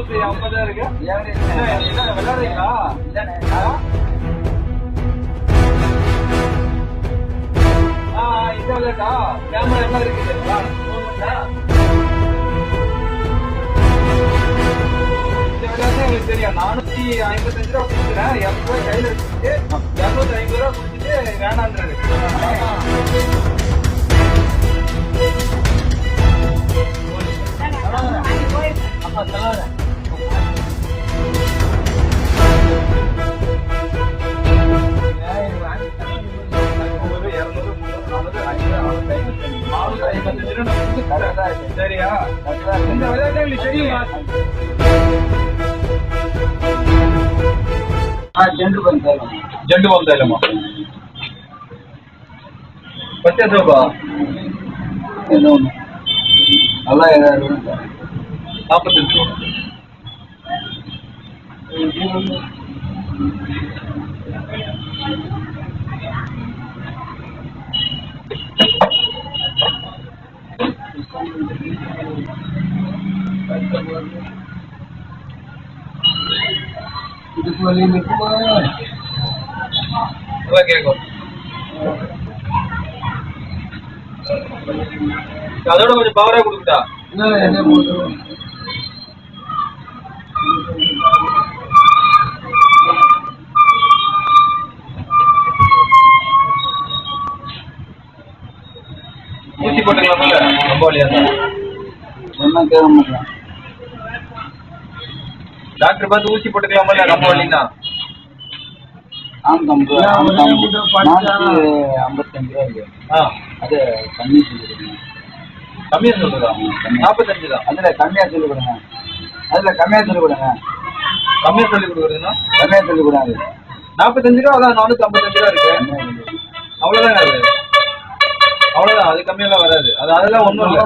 இருநூத்தி ஐம்பதா இருக்கு. என்ன, என்ன விளையாடுறீங்களா? இந்த விளையாட்டா? கேமரா விளையாட்டு எங்களுக்கு தெரியும் நானூத்தி ஐம்பத்தஞ்சு ரூபா கொடுக்குறேன். இரநூறு ரூபாய் கையில வச்சுட்டு சரியா இந்த விளையாட்டு எங்களுக்கு தெரியுமா ஜெண்டு பந்தாலும் ஜெண்டு வந்தாயிலமா பத்து ரூபா ஏதோ ஒன்று நல்லா இதுக்கு வழி நிற்குமா கேட்கும் அதோட கொஞ்சம் பவரா கொடுக்குதா என்ன என்ன போதும் ஊசி போட்டுக்கலாம்ல? ரொம்ப வழியா என்ன கேட்க மாட்டேன் டாக்டர் பார்த்து ஊசி போட்டுக்கலாமல்ல ரொம்ப வழின்னா? ஆம் கம்பு ஆம் கம்பு நானூற்றி ஐம்பத்தஞ்சு ரூபா இருக்கு. ஆ. அது கம்மி சொல்லி கொடுங்க கம்மியா. சொல்லுதா நாற்பத்தஞ்சு தான். அதில் கம்மியாக சொல்லி கொடுங்க அதில் கம்மியாக சொல்லி கொடுங்க கம்மியா சொல்லி கொடுக்குறதுன்னா? கம்மியாக சொல்லி கொடுங்க நாற்பத்தஞ்சு ரூபா அதான் நானூத்தி ஐம்பத்தஞ்சு ரூபா இருக்கு. அவ்வளவுதான் அது? அவ்வளவுதான் அது கம்மியெல்லாம் வராது. அது அதெல்லாம் ஒண்ணும் இல்ல.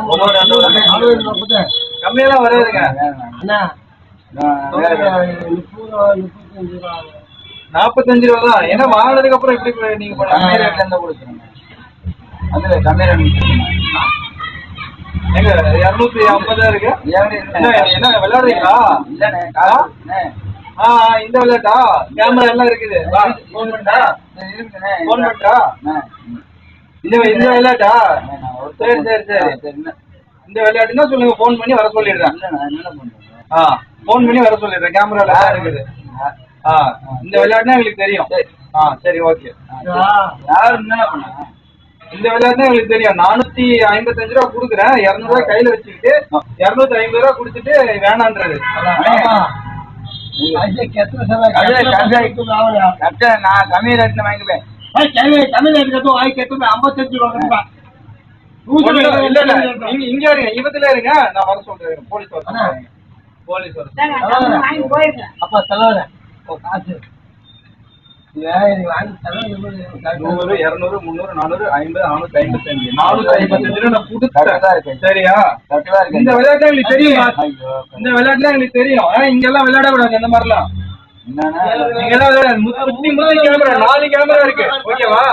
கம்மியெல்லாம் வராதுங்க. நாற்பத்தஞ்சு ரூபா. தான். ஏன்னா வாங்கினதுக்கு அப்புறம் எப்படி நீங்க கம்மி ரேட்ல இருந்தா கொடுத்துருங்க அதில் கம்மி ரேட் எங்க இருநூத்தி ஐம்பதா இருக்கு? என்ன விளையாடுறீங்களா? இல்லண்ணே ஆ? காசு ஆ ஆ, இந்த விளையாட்டா? கேமரா எல்லாம் இருக்குது. போன் பண்ணா போன் பண்ணா இந்த இந்த விளையாட்டா? சரி சரி சரி. இந்த விளையாட்டுன்னா சொல்லுங்க போன் பண்ணி வர சொல்லிடுறேன். ஆ போன் பண்ணி வர சொல்லிடுறேன். கேமரா எல்லாம் இருக்குது. ஆ இந்த விளையாட்டுனா எங்களுக்கு தெரியும். ஆ சரி ஓகே யாரு என்ன பண்ணா? இந்த விளையாட்டுனா எங்களுக்கு தெரியும். நானூத்தி ஐம்பத்தஞ்சு ரூபா கொடுக்குறேன். இருநூறு ரூபாய் கையில வச்சுக்கிட்டு இருநூத்தி ஐம்பது ரூபா கொடுத்துட்டு கரெக்டா நான் கம்மி ரேட்ல வாங்கிப்பேன். ஒண்ணும் இல்ல, இல்ல இல்ல நீங்க இங்க இருங்க. இவத்துல இருங்க. நான் வர சொல்றேன். போலீஸ் வர சொல்றேன். போலீஸ் வர அப்பா தலைவர காசு. வாங்கி நூறு இருநூறு முந்நூறு நானூறு ஐம்பது நானூத்தி ஐம்பத்தஞ்சு. நானூத்தி ஐம்பத்தஞ்சு நான் கரெக்டா கொடுத்துட்டேன் இருக்கு. சரியா? இந்த விளையாட்டு எங்களுக்கு தெரியுமா இந்த விளையாட்டுல எங்களுக்கு தெரியும். ஆனா இங்க எல்லாம் விளையாடக்கூடாது இந்த மாதிரிலாம். விளையாட- முத்தி கேமரா நாலு கேமரா இருக்கு. ஓகேவா?